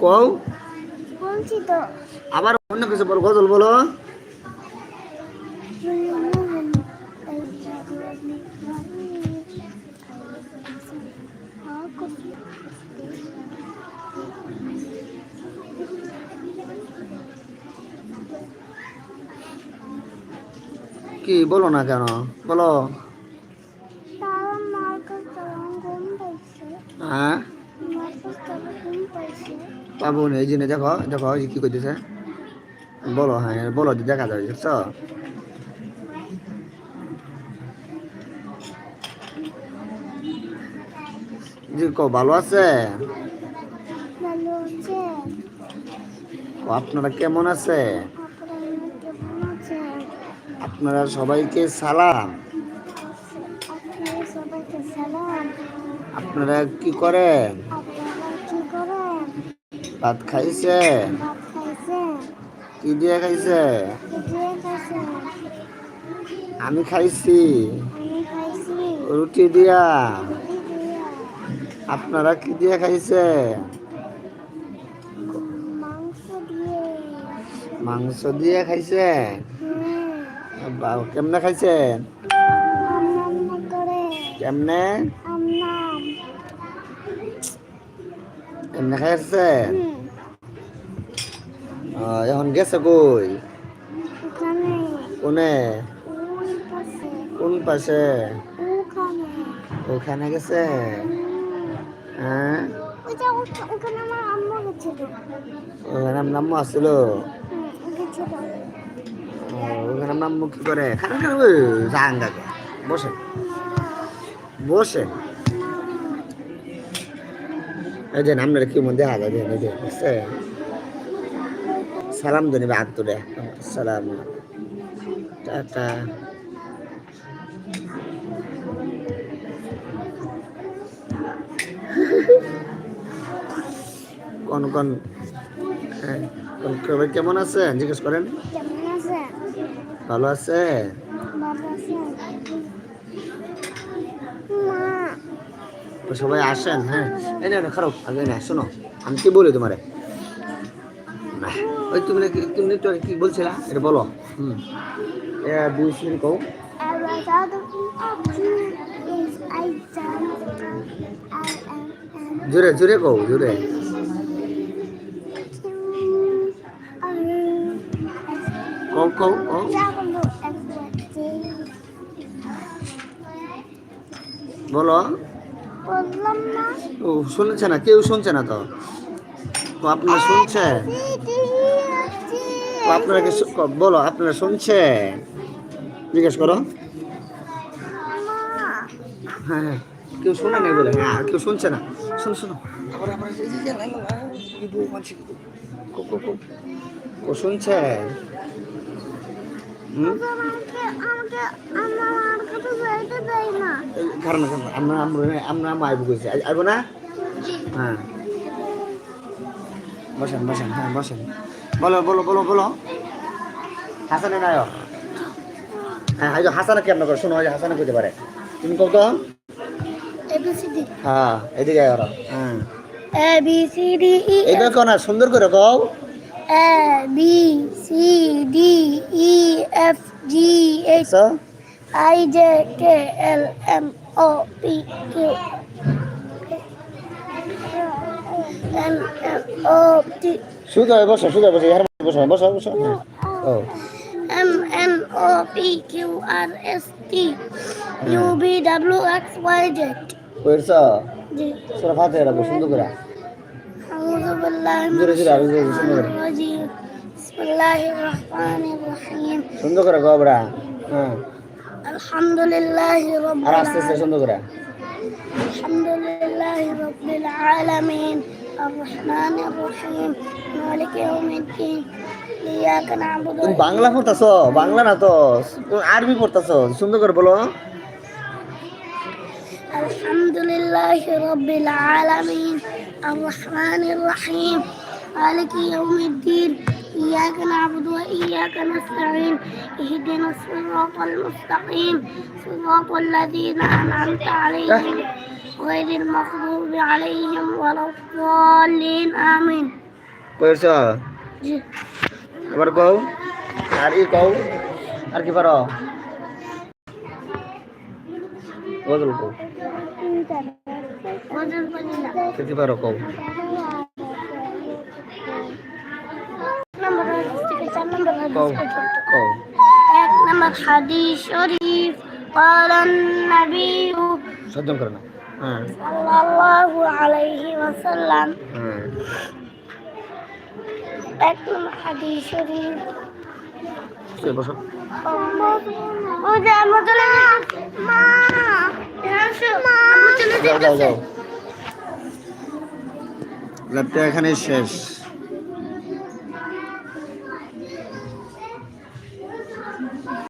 কও? বলছি তো। আবার অন্য কিছু বলো গজল বলো। কি বলো না কেন? বলো। হ্যাঁ? পাবো না, এই জন্য দেখো দেখো কি করতেছে? বলো হ্যাঁ বলো দেখা যাবে জি ভালো আছে? আপনারা কেমন আছে? আপনারা সবাইকে সালাম। আপনারা কি করেন? ভাত কি দিয়ে খাইছে? কি দিয়ে খাইছেন আমি খাইছি। রুটি দিয়া। আপনারা কি দিয়ে খাইছে? মাংস দিয়ে। খাইছে? হ্যাঁ। কেমনে খাইছেন? কেমনে আম নাম খাইছেন হুম এখন গেছে কই কোনে কোন পাশে ওখানে গেছে। হ্যাঁ ওখানে আমার আম্মু আসছিল ওখানে আমার কি করে খারাপ খারাপ জাঙ্গাকে যে আপনারা কি মন দেখা যায় বুঝছে? সালাম ধনিবে হাত তুলে সালাম। টাটা। কোন কোন? হ্যাঁ, কোন কেমন আছেন? জিজ্ঞেস করেন। ভালো আছে ভালো আছে মা তো সবাই আসেন হ্যাঁ। এই না খারাপ, আগে না শোনো, আমি কি বলি তোমারে? ওই তুমি নাকি, তুমি তো কি বলছিলা? এটা বলো, হুম। দুই সিঁড়ি কও। জোরে জোরে কও জোরে। কও কও কও। বলো। বললাম না। ও শুনছে না কেউ শুনছে না তো। ও আপনারা শুনছে? ও আপনারা কি বলো আপনারা শুনছে? জিজ্ঞেস করো। হ্যাঁ হ্যাঁ কেউ শোনে নাই বলে। হ্যাঁ কেউ শুনছে না। শোনো শোনো। কো শুনছে? হুম আমাকে আমার কাছে যাইতে দেয় না এই কারণ আমরা আমরা আমরা মাইব কইছি। আইব না? হ্যাঁ। বসেন বসেন হ্যাঁ বসেন। বলো বলো বলো বলো। হাসানে নাই হ্যাঁ যে হাসানা কেমন করে শোনো হাসানা কইতে পারে। তুমি কও তো। এবিসিডি হ্যাঁ এদিকে আয় ওরা। হ্যাঁ। A B C D E এইটা কো না সুন্দর করে কও। A B C D E F G H I J K L M O P Q M N O T sudah ya sudah bos ya bos ya, bos ya, bos ya. Oh, oh. Oh. M N O P Q R S T U hmm. B W X Y Z Bersa. Surah Fatihah lah bos untuk kira. Bismillahirrahmanirrahim. Sungguh kira kau berang. Hmm. الحمد لله رب আর আস্তে আস্তে العالمين সুন্দর করে الحمد لله رب العالمين الرحمن الرحيم مالك يوم الدين إياك نعبد তুমি বাংলা পড়তাছো বাংলা না তো তুমি আরবি পড়তাছো সুন্দর করে বলো الحمد لله رب العالمين الرحمن الرحيم مالك يوم الدين إياك نعبد وإياك نستعين اهدنا الصراط المستقيم صراط الذين أنعمت عليهم غير المغضوب عليهم ولا الضالين آمين কইছ জি এবার কও আর ই কও আর কি পারো বদল কও ওজন পারি না কি কি পারো কও কও হাদিস পর্যন্ত কও এক নম্বর হাদিস শরীফ قال النبي সজ্জন করে না হ্যাঁ صلى الله عليه وسلم হ্যাঁ এক নম্বর হাদিস শরীফ সে বসো ও যে আমার চলে গেছে মা মা আমার চলে যাও যাও যেতেছে যাও ল্যাবটা এখানে শেষ